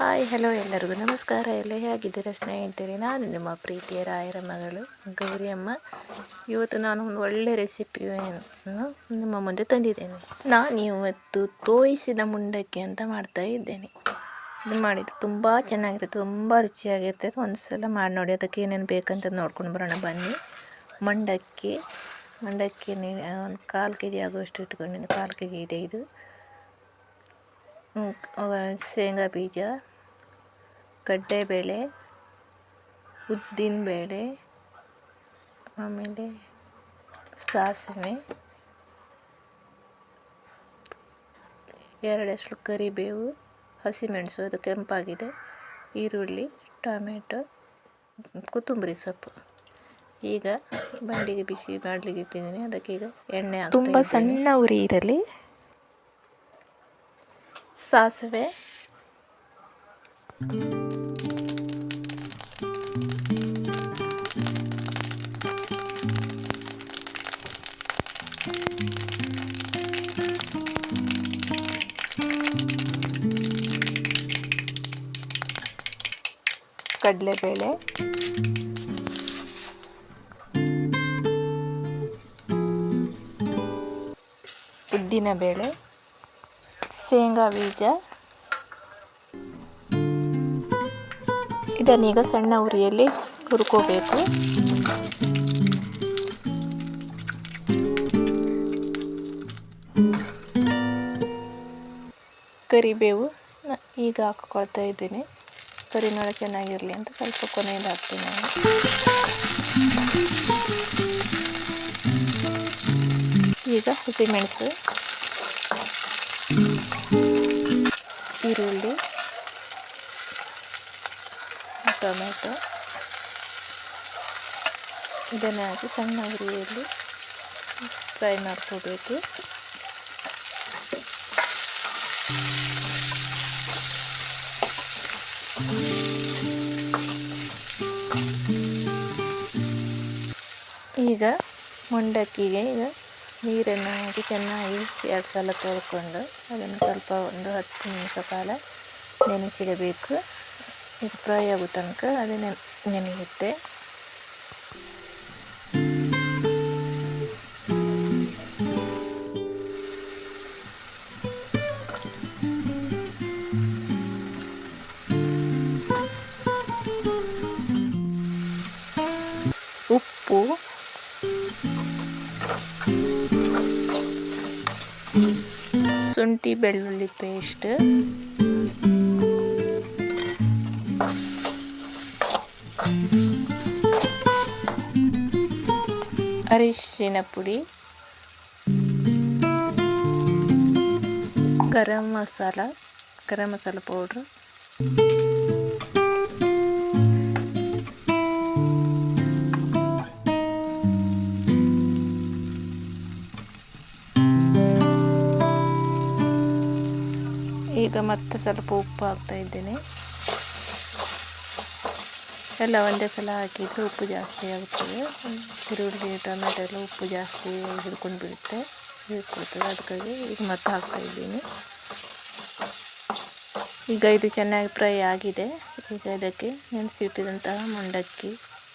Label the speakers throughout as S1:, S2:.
S1: Hi, hello ಎಲ್ಲರಿಗೂ ನಮಸ್ಕಾರ. ಎಲ್ಲ ಹೇಗಿದ್ದೀರಾ ಸ್ನೇಹಿತರೆ? ನಾನು ನಿಮ್ಮ ಪ್ರೀತಿಯ ರಾಯರ ಮಗಳು ಗೌರಿಯಮ್ಮ. ಇವತ್ತು ನಾನು ಒಂದು ಒಳ್ಳೆ ರೆಸಿಪಿಯನ್ನು ನಿಮ್ಮ ಮುಂದೆ ತಂದಿದ್ದೇನೆ. ನಾನು ಇವತ್ತು ತೋಯಿಸಿದ ಮುಂಡಕ್ಕಿ ಅಂತ ಮಾಡ್ತಾ ಇದ್ದೇನೆ. ಇದು ಮಾಡಿದ್ದು ತುಂಬ ಚೆನ್ನಾಗಿರುತ್ತೆ, ತುಂಬ ರುಚಿಯಾಗಿರ್ತದೆ ಒಂದು ಸಲ ಮಾಡಿ ನೋಡಿ, ಅದಕ್ಕೆ ಏನೇನು ಬೇಕಂತ ನೋಡ್ಕೊಂಡು ಬರೋಣ. ಬನ್ನಿ. ಮಂಡಕ್ಕಿ ಮಂಡಕ್ಕಿ ಒಂದು ಕಾಲು ಕೆ ಜಿ ಆಗುವಷ್ಟು ಇಟ್ಕೊಂಡಿದ್ದು ಕಾಲು ಕೆ ಜಿ ಇದೆ. ಇದು ಶೇಂಗಾ ಬೀಜ ಕಡಲೆಬೇಳೆ ಉದ್ದಿನಬೇಳೆ ಆಮೇಲೆ ಸಾಸಿವೆ ಎರಡಷ್ಟು ಕರಿಬೇವು ಹಸಿಮೆಣಸು ಅದು ಕೆಂಪಾಗಿದೆ ಈರುಳ್ಳಿ ಟೊಮೆಟೊ ಕೊತ್ತಂಬರಿ ಸೊಪ್ಪು. ಈಗ ಬಂಡಿಗೆ ಬಿಸಿ ಮಾಡಲಿಕ್ಕೆ ಇಟ್ಟಿದ್ದೀನಿ ಅದಕ್ಕೆ ಈಗ ಎಣ್ಣೆ ತುಂಬ ಸಣ್ಣ ಉರಿ ಇರಲಿ. ಸಾಸಿವೆ. ಕಡಲೆಬೇಳೆ. ಉದ್ದಿನಬೇಳೆ. ಶೇಂಗಾ ಬೀಜ. ಇದನ್ನೀಗ ಸಣ್ಣ ಉರಿಯಲ್ಲಿ ಹುರ್ಕೋಬೇಕು. ಕರಿಬೇವು ಈಗ ಹಾಕ್ಕೊಳ್ತಾ ಇದ್ದೀನಿ. ಕರಿನೊಳ ಚೆನ್ನಾಗಿರಲಿ ಅಂತ ಸ್ವಲ್ಪ ಕೊನೆಯಲ್ಲಿ ಹಾಕ್ತೀನಿ ನಾನು. ಈಗ ಹಸಿಮೆಣಸು, ಈರುಳ್ಳಿ, ಟೊಮೆಟೊ, ಇದನ್ನು ಹಾಕಿ ಸಣ್ಣ ಉರಿಯಲ್ಲಿ ಫ್ರೈ ಮಾಡ್ಕೋಬೇಕು. ಈಗ ಮುಂಡಕ್ಕಿಗೆ ಈಗ ನೀರನ್ನು ಹಾಕಿ ಚೆನ್ನಾಗಿ ಎರಡು ಸಲ ತೊಳ್ಕೊಂಡು ಅದನ್ನು ಸ್ವಲ್ಪ ಒಂದು ಹತ್ತು ನಿಮಿಷ ಕಾಲ ನೆನೆಸಿಡಬೇಕು. ಇದು ಫ್ರೈ ಆಗೋ ತನಕ ಅದು ನೆನೆಯುತ್ತೆ. ಶುಂಠಿ ಬೆಳ್ಳುಳ್ಳಿ ಪೇಸ್ಟ್ ಅರಿಶಿನ ಪುಡಿ. ಗರಂ ಮಸಾಲ ಗರಂ ಮಸಾಲ ಪೌಡ್ರು ಈಗ ಮತ್ತೆ ಸ್ವಲ್ಪ ಉಪ್ಪು ಹಾಕ್ತಾ ಇದ್ದೇನೆ. ಎಲ್ಲ ಒಂದೇ ಸಲ ಹಾಕಿದರೆ ಉಪ್ಪು ಜಾಸ್ತಿ ಆಗುತ್ತದೆ ಈರುಳ್ಳಿ ಟೊಮೆಟೊ ಎಲ್ಲ ಉಪ್ಪು ಜಾಸ್ತಿ ಹಿಡ್ಕೊಂಡು ಬಿಡುತ್ತೆ. ಹಿಡ್ಕೊಳ್ತದೆ ಅದಕ್ಕಾಗಿ ಈಗ ಮತ್ತೆ ಹಾಕ್ತಾ ಇದ್ದೀನಿ. ಈಗ ಇದು ಚೆನ್ನಾಗಿ ಫ್ರೈ ಆಗಿದೆ. ಈಗ ಇದಕ್ಕೆ ನೆನೆಸಿಟ್ಟಿದಂತಹ ಮುಂಡಕ್ಕಿ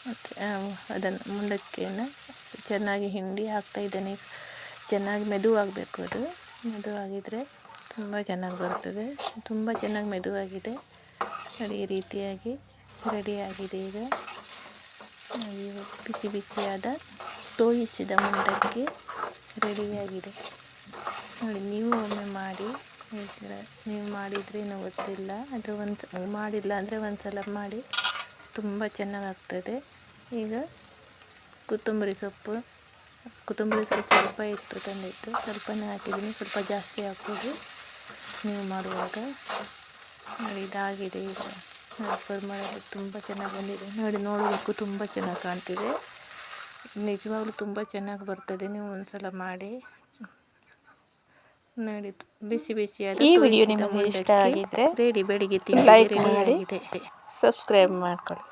S1: ಮತ್ತು ಅದನ್ನು ಮುಂಡಕ್ಕಿಯನ್ನು ಚೆನ್ನಾಗಿ ಹಿಂಡಿ ಹಾಕ್ತಾ ಇದ್ದೇನೆ. ಚೆನ್ನಾಗಿ ಮೆದುವಾಗಬೇಕು ಅದು. ಮೆದುವಾಗಿದ್ದರೆ ತುಂಬ ಚೆನ್ನಾಗಿ ಬರ್ತದೆ. ತುಂಬ ಚೆನ್ನಾಗಿ ಮೆದುವಾಗಿದೆ. ನೋಡಿ, ಈ ರೀತಿಯಾಗಿ ರೆಡಿಯಾಗಿದೆ ಈಗ. ಬಿಸಿ ಬಿಸಿಯಾದ ತೋಯಿಸಿದ ಮುಂಡಕ್ಕೆ ರೆಡಿಯಾಗಿದೆ ನೋಡಿ, ನೀವು ಒಮ್ಮೆ ಮಾಡಿ ಹೇಳ್ತೀರ? ನೀವು ಮಾಡಿದರೆ ಏನೂ ಗೊತ್ತಿಲ್ಲ. ಆದರೆ ಒಂದು ಮಾಡಿಲ್ಲ ಅಂದರೆ ಒಂದು ಸಲ ಮಾಡಿ ತುಂಬ ಚೆನ್ನಾಗಾಗ್ತದೆ. ಈಗ ಕೊತ್ತಂಬರಿ ಸೊಪ್ಪು ಕೊತ್ತಂಬರಿ ಸೊಪ್ಪು ಸ್ವಲ್ಪ ಇತ್ತು ತಂದಿತ್ತು ಸ್ವಲ್ಪನೇ ಹಾಕಿದ್ದೀನಿ. ಸ್ವಲ್ಪ ಜಾಸ್ತಿ ಹಾಕ್ಬೋದು ನೀವು ಮಾಡುವಾಗ ನೋಡಿ ಇದಾಗಿದೆ ಈಗ. ಮಾಡೋದು ತುಂಬ ಚೆನ್ನಾಗಿ ಬಂದಿದೆ. ನೋಡಿ ನೋಡೋದಕ್ಕೂ ತುಂಬ ಚೆನ್ನಾಗಿ ಕಾಣ್ತಿದೆ. ನಿಜವಾಗ್ಲೂ ತುಂಬ ಚೆನ್ನಾಗಿ ಬರ್ತದೆ. ನೀವು ಒಂದ್ಸಲ ಮಾಡಿ. ನೋಡಿ ಬಿಸಿ ಬಿಸಿಯಾದ
S2: ಈ ವಿಡಿಯೋ ನಿಮಗೆ ಇಷ್ಟ ಆಗಿದ್ರೆ
S1: ರೆಡಿ ಬೆಳಿಗ್ಗೆ
S2: ತಿಂಡಿ ಸಬ್ಸ್ಕ್ರೈಬ್ ಮಾಡ್ಕೊಳ್ಳಿ.